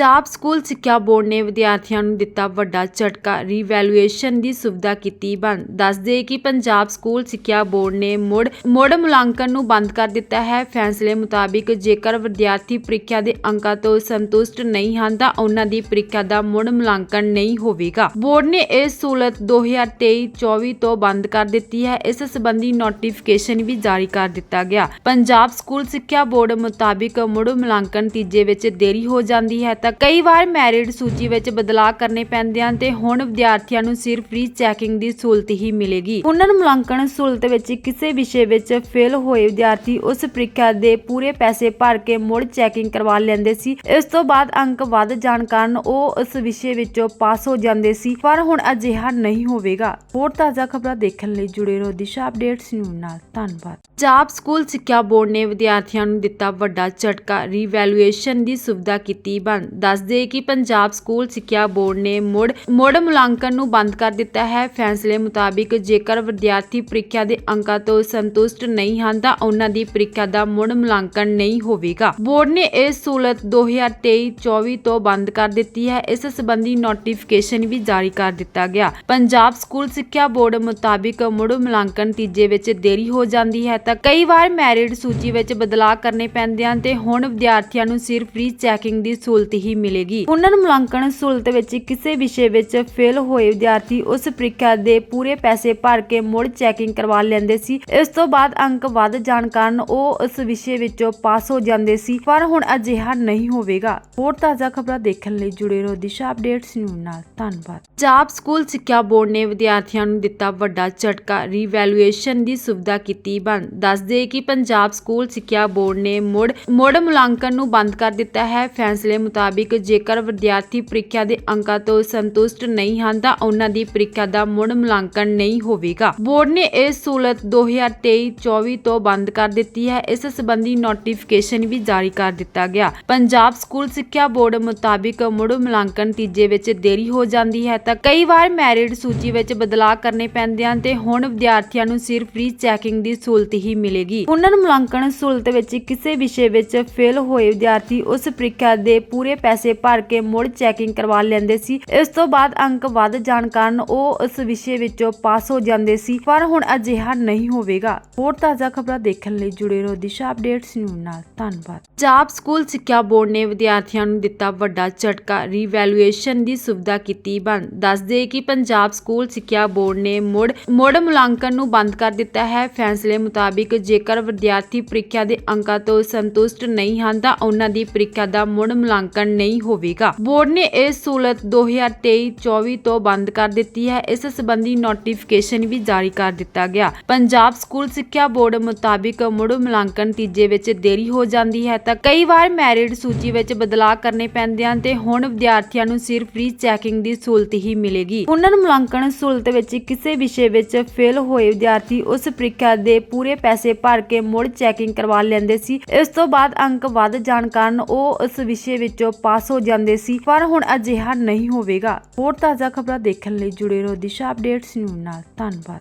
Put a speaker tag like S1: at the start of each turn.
S1: Punjab school ਸਿੱਖਿਆ board ਨੇ ਵਿਦਿਆਰਥੀਆਂ ਨੂੰ ਦਿੱਤਾ ਵੱਡਾ ਝਟਕਾ ਰੀਵੈਲੂਏਸ਼ਨ ਦੀ ਸੁਵਿਧਾ ਕੀਤੀ ਬੰਦ। ਦੱਸਦੇ ਕਿ ਪੰਜਾਬ ਸਕੂਲ ਸਿੱਖਿਆ ਬੋਰਡ ਨੇ ਮੁੜ ਮੁੜ ਮੁਲਾਂਕਣ ਨੂੰ ਬੰਦ ਕਰ ਦਿੱਤਾ ਹੈ। ਫੈਸਲੇ ਮੁਤਾਬਿਕ, ਜੇਕਰ ਵਿਦਿਆਰਥੀ ਪ੍ਰੀਖਿਆ ਦੇ ਅੰਕਾਂ ਤੋਂ ਸੰਤੁਸ਼ਟ ਨਹੀਂ ਹਨ, ਤਾਂ ਉਹਨਾਂ ਦੀ ਪ੍ਰੀਖਿਆ ਦਾ ਮੁੜ ਮੁਲਾਂਕਣ ਨਹੀਂ ਹੋਵੇਗਾ। ਬੋਰਡ ਨੇ ਇਹ ਸਹੂਲਤ 2023-24 ਤੋਂ ਬੰਦ ਕਰ ਦਿੱਤੀ ਹੈ। ਇਸ ਸੰਬੰਧੀ ਨੋਟੀਫਿਕੇਸ਼ਨ ਵੀ ਜਾਰੀ ਕਰ ਦਿੱਤਾ ਗਿਆ। ਪੰਜਾਬ ਸਕੂਲ ਸਿੱਖਿਆ ਬੋਰਡ ਮੁਤਾਬਿਕ ਮੁੜ ਮੁਲਾਂਕਣ ਤੀਜੇ ਵਿੱਚ ਦੇਰੀ ਹੋ ਜਾਂਦੀ ਹੈ, ਤਾਂ ਕਈ ਵਾਰ ਮੈਰਿਟ ਸੂਚੀ ਵਿੱਚ ਬਦਲਾਅ ਕਰਨੇ ਪੈਂਦੇ ਹਨ ਤੇ ਹੁਣ ਵਿਦਿਆਰਥੀਆਂ ਨੂੰ ਸਿਰਫ ਰੀ ਚੈਕਿੰਗ ਦੀ ਸਹੂਲਤ ਹੀ ਮਿਲੇਗੀ। ਪੁਨਰ ਮੁਲਾਂਕਣ ਸਹੂਲਤ ਵਿੱਚ ਕਿਸੇ ਵਿਸ਼ੇ ਵਿੱਚ ਫੇਲ ਹੋਏ ਵਿਦਿਆਰਥੀ ਉਸ ਪ੍ਰੀਖਿਆ ਦੇ ਪੂਰੇ ਪੈਸੇ ਭਰ ਕੇ ਮੁੜ ਚੈਕਿੰਗ ਕਰਵਾ ਲੈਂਦੇ ਸੀ। ਇਸ ਤੋਂ ਬਾਅਦ ਅੰਕ ਵੱਧ ਜਾਣ ਕਾਰਨ ਉਹ ਉਸ ਵਿਸ਼ੇ ਵਿੱਚੋਂ ਪਾਸ ਹੋ ਜਾਂਦੇ ਸੀ, ਪਰ ਹੁਣ ਅਜਿਹਾ ਨਹੀਂ ਹੋਵੇਗਾ। ਹੋਰ ਤਾਜ਼ਾ ਖਬਰਾਂ ਦੇਖਣ ਲਈ ਜੁੜੇ ਰਹੋ ਦਿਸ਼ਾ ਅਪਡੇਟਸ ਨਿਊਜ਼ ਨਾਲ। ਧੰਨਵਾਦ। ਪੰਜਾਬ ਸਕੂਲ ਸਿੱਖਿਆ ਬੋਰਡ ਨੇ ਵਿਦਿਆਰਥੀਆਂ ਨੂੰ ਦਿੱਤਾ ਵੱਡਾ ਝਟਕਾ। ਰੀਵੈਲੂਏਸ਼ਨ ਦੀ ਸੁਵਿਧਾ ਕੀਤੀ ਬੰਦ। ਦੱਸਦੇ ਕਿ ਪੰਜਾਬ ਸਕੂਲ ਸਿੱਖਿਆ ਬੋਰਡ ਨੇ ਮੁੜ ਮੁੜ ਮੁਲਾਂਕਣ ਨੂੰ ਬੰਦ ਕਰ ਦਿੱਤਾ ਹੈ। ਫੈਸਲੇ ਮੁਤਾਬਿਕ ਜੇਕਰ ਵਿਦਿਆਰਥੀ ਪ੍ਰੀਖਿਆ ਦੇ ਅੰਕਾਂ ਤੋਂ ਸੰਤੁਸ਼ਟ ਨਹੀਂ ਹਨ, ਤਾਂ ਉਹਨਾਂ ਦੀ ਪ੍ਰੀਖਿਆ ਦਾ ਮੁੜ ਮੁਲਾਂਕਣ ਨਹੀਂ ਹੋਵੇਗਾ। ਬੋਰਡ ਨੇ ਇਹ ਸਹੂਲਤ 2023-24 ਤੋਂ ਬੰਦ ਕਰ ਦਿੱਤੀ ਹੈ। ਇਸ ਸੰਬੰਧੀ ਨੋਟੀਫਿਕੇਸ਼ਨ ਵੀ ਜਾਰੀ ਕਰ ਦਿੱਤਾ ਗਿਆ। ਪੰਜਾਬ ਸਕੂਲ ਸਿੱਖਿਆ ਬੋਰਡ ਮੁਤਾਬਿਕ ਮੁੜ ਮੁਲਾਂਕਣ ਨਤੀਜੇ ਵਿੱਚ ਦੇਰੀ ਹੋ ਜਾਂਦੀ ਹੈ, ਤਾਂ ਕਈ ਵਾਰ ਮੈਰਿਟ ਸੂਚੀ ਵਿੱਚ ਬਦਲਾਅ ਕਰਨੇ ਪੈਂਦੇ ਹਨ ਤੇ ਹੁਣ ਵਿਦਿਆਰਥੀਆਂ ਨੂੰ ਸਿਰਫ ਰੀ ਚੈਕਿੰਗ ਦੀ ਸਹੂਲਤ ਹੀ ਮਿਲੇਗੀ। ਪੁਨਰ ਮੁਲਾਂਕਣ ਸਹੂਲਤ ਵਿੱਚ ਕਿਸੇ ਵਿਸ਼ੇ ਵਿੱਚ ਫੇਲ ਹੋਏ ਵਿਦਿਆਰਥੀ ਉਸ ਪ੍ਰੀਖਿਆ ਦੇ ਪੂਰੇ ਪੈਸੇ ਭਰ ਕੇ ਮੁੜ ਚੈਕਿੰਗ ਕਰਵਾ ਲੈਂਦੇ ਸੀ। ਇਸ ਤੋਂ ਬਾਅਦ ਅੰਕ ਵੱਧ ਜਾਣ ਕਾਰਨ ਉਹ ਉਸ ਵਿਸ਼ੇ ਵਿੱਚੋਂ ਪਾਸ ਹੋ ਜਾਂਦੇ ਸੀ, ਪਰ ਹੁਣ ਅਜਿਹਾ ਨਹੀਂ ਹੋਵੇਗਾ। ਹੋਰ ਤਾਜ਼ਾ ਖਬਰਾਂ ਦੇਖਣ ਲਈ ਜੁੜੇ ਰਹੋ ਦਿਸ਼ਾ ਅਪਡੇਟਸ ਨਿਊਜ਼ ਨਾਲ। ਧੰਨਵਾਦ। ਪੰਜਾਬ ਸਕੂਲ ਸਿੱਖਿਆ ਬੋਰਡ ਨੇ ਵਿਦਿਆਰਥੀਆਂ ਨੂੰ ਦਿੱਤਾ ਵੱਡਾ ਝਟਕਾ। ਰੀਵੈਲੂਏਸ਼ਨ ਦੀ ਸੁਵਿਧਾ ਕੀਤੀ ਬੰਦ। ਦੱਸਦੇ ਕਿ ਪੰਜਾਬ ਸਕੂਲ ਸਿੱਖਿਆ ਬੋਰਡ ਨੇ ਮੁੜ ਮੁੜ ਮੁਲਾਂਕਣ ਨੂੰ ਬੰਦ ਕਰ ਦਿੱਤਾ ਹੈ। ਫੈਸਲੇ ਮੁਤਾਬਿਕ ਜੇਕਰ ਵਿਦਿਆਰਥੀ ਪ੍ਰੀਖਿਆ ਦੇ ਅੰਕਾਂ ਤੋਂ ਸੰਤੁਸ਼ਟ ਨਹੀਂ ਹਨ, ਤਾਂ ਉਹਨਾਂ ਦੀ ਪ੍ਰੀਖਿਆ ਦਾ ਮੁੜ ਮੁਲਾਂਕਣ ਨਹੀਂ ਹੋਵੇਗਾ। ਬੋਰਡ ਨੇ ਇਹ ਸਹੂਲਤ 2023-24 ਤੋਂ ਬੰਦ ਕਰ ਦਿੱਤੀ ਹੈ। ਇਸ ਸੰਬੰਧੀ ਨੋਟੀਫਿਕੇਸ਼ਨ ਵੀ ਜਾਰੀ ਕਰ ਦਿੱਤਾ ਗਿਆ। ਪੰਜਾਬ ਸਕੂਲ ਸਿੱਖਿਆ ਬੋਰਡ ਮੁਤਾਬਿਕ ਮੁੜ ਮੁਲਾਂਕਣ ਤੀਜੇ ਵਿੱਚ ਦੇਰੀ ਹੋ ਜਾਂਦੀ ਹੈ, ਤਾਂ ਕਈ ਵਾਰ ਮੈਰਿਟ ਸੂਚੀ ਵਿੱਚ ਬਦਲਾਅ ਕਰਨੇ ਪੈਂਦੇ ਹਨ ਤੇ ਹੁਣ ਵਿਦਿਆਰਥੀਆਂ ਨੂੰ ਸਿਰਫ ਰੀ ਚੈਕਿੰਗ ਦੀ ਸਹੂਲਤ ਹੀ ਮਿਲੇਗੀ। ਉਹਨਾਂ ਨੂੰ ਮੁਲਾਂਕਣ ਸਹੂਲਤ ਵਿੱਚ ਕਿਸੇ ਵਿਸ਼ੇ ਵਿੱਚ ਫੇਲ ਹੋਏ ਵਿਦਿਆਰਥੀ ਉਸ ਪ੍ਰੀਖਿਆ ਦੇ ਪੂਰੇ ਪੈਸੇ ਭਰ ਕੇ ਮੁੜ ਚੈਕਿੰਗ ਕਰਵਾ ਲੈਂਦੇ ਸੀ। ਇਸ ਤੋਂ ਬਾਅਦ ਅੰਕ ਵੱਧ ਜਾਣ ਕਾਰਨ ਉਹ ਉਸ ਵਿਸ਼ੇ ਵਿੱਚੋਂ ਪਾਸ ਹੋ ਜਾਂਦੇ ਸੀ, ਪਰ ਹੁਣ ਅਜਿਹਾ ਨਹੀਂ ਹੋਵੇਗਾ। ਹੋਰ ਤਾਜ਼ਾ ਖਬਰਾਂ ਦੇਖਣ ਲਈ ਜੁੜੇ ਰਹੋ ਦਿਸ਼ਾ ਅਪਡੇਟਸ ਨਿਊਜ਼ ਨਾਲ। ਧੰਨਵਾਦ। ਪੰਜਾਬ ਸਕੂਲ ਸਿੱਖਿਆ ਬੋਰਡ ਨੇ ਵਿਦਿਆਰਥੀਆਂ ਨੂੰ ਦਿੱਤਾ ਵੱਡਾ ਝਟਕਾ। ਰੀਵੈਲੂਏਸ਼ਨ ਦੀ ਸੁਵਿਧਾ ਕੀਤੀ ਬੰਦ। ਦੱਸਦੇ ਕਿ ਪੰਜਾਬ ਸਕੂਲ ਸਿੱਖਿਆ ਬੋਰਡ ਨੇ ਮੁੜ ਮੁੜ ਮੁਲਾਂਕਣ ਨੂੰ ਬੰਦ ਕਰ ਦਿੱਤਾ ਹੈ। ਫੈਸਲੇ ਮੁਤਾਬਿਕ ਜੇਕਰ ਵਿਦਿਆਰਥੀ ਪ੍ਰੀਖਿਆ ਦੇ ਅੰਕਾਂ ਤੋਂ ਸੰਤੁਸ਼ਟ ਨਹੀਂ ਹਨ ਤਾਂ ਉਹਨਾਂ ਦੀ ਪ੍ਰੀਖਿਆ ਦਾ ਮੁੜ ਮੁਲਾਂਕਣ ਨਹੀਂ ਹੋਵੇਗਾ। ਬੋਰਡ ਨੇ ਇਹ ਸਹੂਲਤ 2023-24 ਤੋਂ ਬੰਦ ਕਰ ਦਿੱਤੀ ਹੈ। ਇਸ ਸੰਬੰਧੀ ਨੋਟੀਫਿਕੇਸ਼ਨ ਵੀ ਜਾਰੀ ਕਰ ਦਿੱਤਾ ਗਿਆ। ਪੰਜਾਬ ਸਕੂਲ ਸਿੱਖਿਆ ਬੋਰਡ ਮੁਤਾਬਿਕ ਮੁੜ ਮੁਲਾਂਕਣ ਤੀਜੇ ਵਿੱਚ ਦੇਰੀ ਹੋ ਜਾਂਦੀ ਹੈ ਤਾਂ ਕਈ ਵਾਰ ਮੈਰਿਟ ਸੂਚੀ ਵਿੱਚ ਬਦਲਾਅ ਕਰਨੇ ਪੈਂਦੇ ਹਨ ਤੇ ਹੁਣ ਵਿਦਿਆਰਥੀਆਂ ਨੂੰ ਸਿਰਫ ਰੀ ਚੈਕਿੰਗ ਦੀ ਸਹੂਲਤ ਹੀ ਮਿਲੇਗੀ। ਪੁਨਰ ਮੁਲਾਂਕਣ ਸਹੂਲਤ ਵਿੱਚ ਕਿਸੇ ਵਿਸ਼ੇ ਵਿੱਚ ਫੇਲ ਹੋਏ ਵਿਦਿਆਰਥੀ ਉਸ ਪ੍ਰੀਖਿਆ ਦੇ ਪੂਰੇ ਪੈਸੇ ਭਰ ਕੇ ਮੁੜ ਚੈਕਿੰਗ ਕਰਵਾ ਲੈਂਦੇ ਸੀ। ਇਸ ਤੋਂ ਬਾਅਦ ਅੰਕ ਵੱਧ ਜਾਣ ਕਾਰਨ ਉਹ ਉਸ ਵਿਸ਼ੇ ਵਿੱਚੋਂ ਪਾਸ ਹੋ ਜਾਂਦੇ ਸੀ, ਪਰ ਹੁਣ ਅਜਿਹਾ ਨਹੀਂ ਹੋਵੇਗਾ। ਹੋਰ ਤਾਜ਼ਾ ਖਬਰਾਂ ਦੇਖਣ ਲਈ ਜੁੜੇ ਰਹੋ ਦਿਸ਼ਾ ਅਪਡੇਟਸ ਨੂੰ ਨਾਲ। ਧੰਨਵਾਦ।